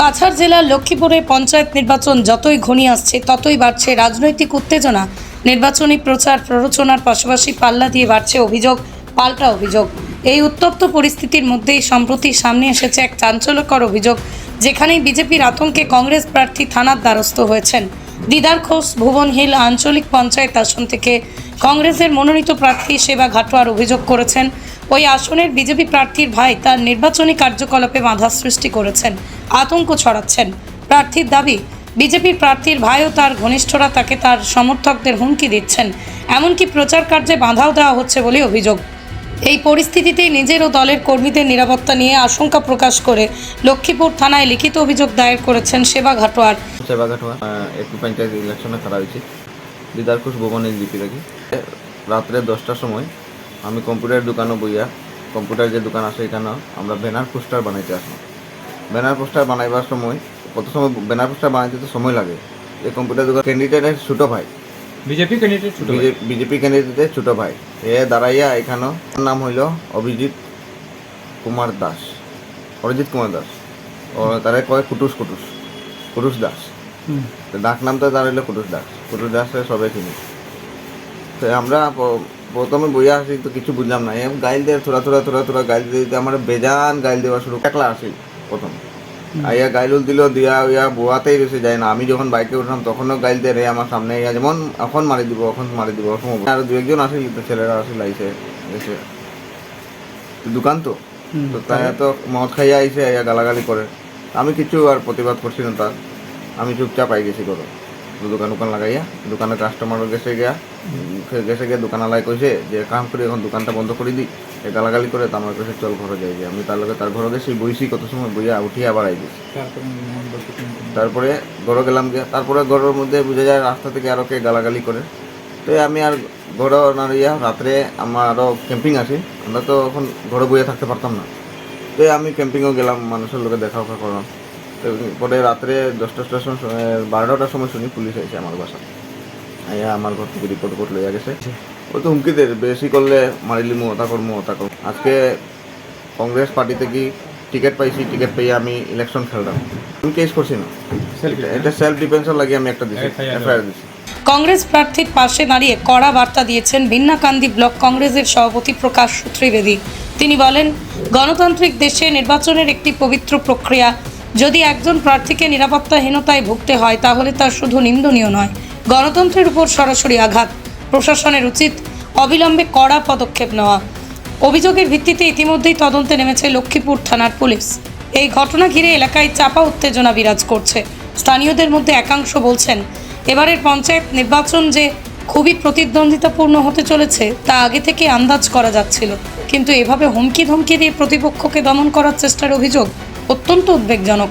কাছাড় জেলার লক্ষ্মীপুরে পঞ্চায়েত নির্বাচন যতই ঘনিয়ে আসছে, ততই বাড়ছে রাজনৈতিক উত্তেজনা। নির্বাচনী প্রচার প্ররোচনার পাশাপাশি পাল্লা দিয়ে বাড়ছে অভিযোগ, পাল্টা অভিযোগ। এই উত্তপ্ত পরিস্থিতির মধ্যেই সম্প্রতি সামনে এসেছে এক চাঞ্চল্যকর অভিযোগ, যেখানেই বিজেপির আতঙ্কে কংগ্রেস প্রার্থী থানার দ্বারস্থ হয়েছেন। দিদার ঘোষ ভুবন হিল আঞ্চলিক পঞ্চায়েত আসন থেকে কংগ্রেসের মনোনীত প্রার্থী সেবা ঘাটোয়ার অভিযোগ করেছেন। ওই আসনের বিজেপি প্রার্থীর ভাই তার নির্বাচনী কার্যকলাপে বাধা সৃষ্টি করেছেন, আতঙ্ক ছড়াচ্ছেন। প্রার্থীর দাবি, বিজেপির প্রার্থীর ভাই ও তার ঘনিষ্ঠরা তাকে তার সমর্থকদের হুমকি দিচ্ছেন, এমনকি প্রচার কার্যে বাধাও দেওয়া হচ্ছে বলে অভিযোগ। এই পরিস্থিতিতে নিজের ও দলের কর্মীদের নিরাপত্তা নিয়ে আশঙ্কা প্রকাশ করে লক্ষ্মীপুর থানায় লিখিত অভিযোগ দায়ের করেছেন সেবা ঘাটোয়ার। সেবাঘাট একটু পঞ্চায়েত ইলেকশনে হয়েছে। দিদার খুশ ভুবনের লিপি থাকি রাত্রে দশটার সময় আমি কম্পিউটার দোকানে বইয়া কম্পিউটার যে দোকান আছে এখানে আমরা ব্যানার পোস্টার বানাইতে আসলাম ব্যানার পোস্টার বানাইবার সময় কত সময় ব্যানার পোস্টার বানাইতে তো সময় লাগে। এই কম্পিউটার দোকান ক্যান্ডিডেটের ছোটো ভাই। বিজেপি ক্যান্ডিডেট ছোট বিজেপি ক্যান্ডিডেটের ছোটো ভাই। এ দাঁড়াইয়া এখানেও ওর নাম হইল অভিজিৎ কুমার দাস। অরিজিৎ কুমার দাস। ও তারা কয় কুটুস কুটুস। কুটুস দাস। ডাক নামটা হইল কুটুস দাস। কুটুস দাসে সবাই চিনি। তো আমরা প্রথমে বইয়া আসি তো কিছু বুঝলাম না। এম গাইল দিয়ে থোড়া থোড়া থোড়া থোড়া গাইল দিয়ে দিতে আমার বেজান গাইল দেওয়া শুরু একলা আসি প্রথম। আইয়া গাইলুল দিল দিয়া ইয়া বোয়াতেই রয়েছে যায় না। আমি যখন বাইকে উঠলাম তখনও গাইল দিয়ে রে আমার সামনে ইয়া যেমন এখন মারি দিব এখন মারি দিব এখন আর দু একজন আসিল তো ছেলেরা আসিল আইসে এসে। তো দোকান তো। তো তাই তো মদ খাইয়া আইসে আইয়া গালাগালি করে। আমি কিছু আর প্রতিবাদ করছি না তার। আমি চুপচাপ আই গেছি করো দোকান দোকান লাগাইয়া দোকানে কাস্টমারও গেছে গিয়া গেছে গিয়া দোকানালাই কইছে যে কাম করি এখন দোকানটা বন্ধ করে দিই এ গালাগালি করে তো আমার কাছে চল ঘরে যাই গিয়া। আমি তার লগে তার ঘরে গেছি বইছি কত সময় বইয়া উঠিয়ে আবার আই গেছি। তারপরে ঘরে গেলাম গিয়া। তারপরে ঘরের মধ্যে বোঝা যায় রাস্তা থেকে আরও কে গালাগালি করে তো আমি আর ঘরে না ইয়া রাত্রে আমার আরও ক্যাম্পিং আছে। আমরা তো এখন ঘরে বইয়ে থাকতে পারতাম না। তো আমি ক্যাম্পিংও গেলাম মানুষের লোকে দেখা করলাম তো পরে রাত্রে দশটা দশটার সময় শুনে- বারোটার সময় শুনি পুলিশ এসে আমার বাসা আইয়া আমার ঘর থেকে রিপোর্ট কোর্ট লইয়া গেছে। ও তো হুমকি দেয় বেশি করলে মারিলি মু ওটা করমু ওটা করমু। আজকে কংগ্রেস পার্টি থেকে টিকিট পাইছি টিকিট পেয়ে আমি ইলেকশন খেললাম। আমি কেস করছি না। এটা- সেলফ ডিফেন্সের লাগে আমি একটা দিছি এফআইআর দিছি। কংগ্রেস প্রার্থীর পাশে দাঁড়িয়ে কড়া বার্তা দিয়েছেন ভিন্নাকান্দি ব্লক কংগ্রেসের সভাপতি প্রকাশ ত্রিবেদী তিনি বলেন গণতান্ত্রিক দেশে নির্বাচনের একটি পবিত্র প্রক্রিয়া যদি একজন প্রার্থীকে নিরাপত্তাহীনতায় ভুগতে হয়, তাহলে তা শুধু নিন্দনীয় নয়, গণতন্ত্রের উপর সরাসরি আঘাত। প্রশাসনের উচিত অবিলম্বে কড়া পদক্ষেপ নেওয়া। অভিযোগের ভিত্তিতে ইতিমধ্যেই তদন্তে নেমেছে লক্ষ্মীপুর থানার পুলিশ। এই ঘটনা ঘিরে এলাকায় চাপা উত্তেজনা বিরাজ করছে। স্থানীয়দের মধ্যে একাংশ বলছেন, এবারের পঞ্চায়েত নির্বাচন যে খুবই প্রতিদ্বন্দ্বিতাপূর্ণ হতে চলেছে, তা আগে থেকে আন্দাজ করা যাচ্ছিল। কিন্তু এভাবে হুমকি ধমকি দিয়ে প্রতিপক্ষকে দমন করার চেষ্টার অভিযোগ অত্যন্ত উদ্বেগজনক।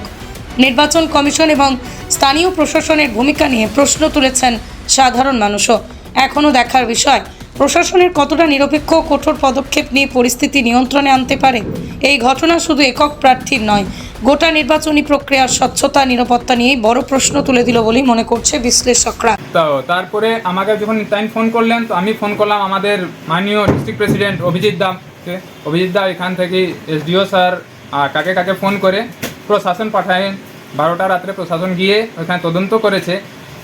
নির্বাচন কমিশন এবং স্থানীয় প্রশাসনের ভূমিকা নিয়ে প্রশ্ন তুলেছেন সাধারণ মানুষও। এখনও দেখার বিষয়, প্রশাসনের কতটা নিরপেক্ষ কঠোর পদক্ষেপ নিয়ে পরিস্থিতি নিয়ন্ত্রণে আনতে পারে, এই ঘটনা শুধু একক প্রার্থীর নয়, গোটা নির্বাচনী প্রক্রিয়ার স্বচ্ছতা, নিরাপত্তা নিয়েই বড় প্রশ্ন তুলে দিল বলেই মনে করছে বিশ্লেষকরা। তো তারপরে আমাকে যখন তাই ফোন করলেন, তো আমি ফোন করলাম আমাদের মাননীয় ডিস্ট্রিক্ট প্রেসিডেন্ট অভিজিৎ দাকে অভিজিৎ দা এখান থেকে এসডিও স্যার কাকে কাকে ফোন করে প্রশাসন পাঠায়। বারোটা রাত্রে প্রশাসন গিয়ে ওইখানে তদন্ত করেছে।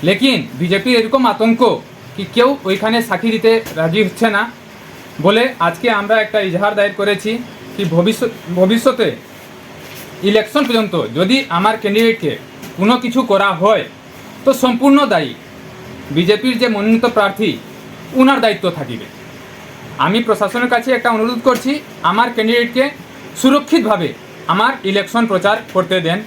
লেকিন বিজেপি এরকম আতঙ্ক কি কেউ ওইখানে সাক্ষী দিতে রাজি হচ্ছে না বলে আজকে আমরা একটা ইজহার দায়ের করেছি কি ভবিষ্যৎ, ভবিষ্যতে ইলেকশন পর্যন্ত যদি আমার ক্যান্ডিডেটকে কোনো কিছু করা হয়, তো সম্পূর্ণ দায়ী। বিজেপির যে মনোনীত প্রার্থী, উনার দায়িত্ব থাকিবে। আমি প্রশাসনের কাছে একটা অনুরোধ করছি, আমার ক্যান্ডিডেটকে সুরক্ষিতভাবে আমার ইলেকশন প্রচার করতে দেন।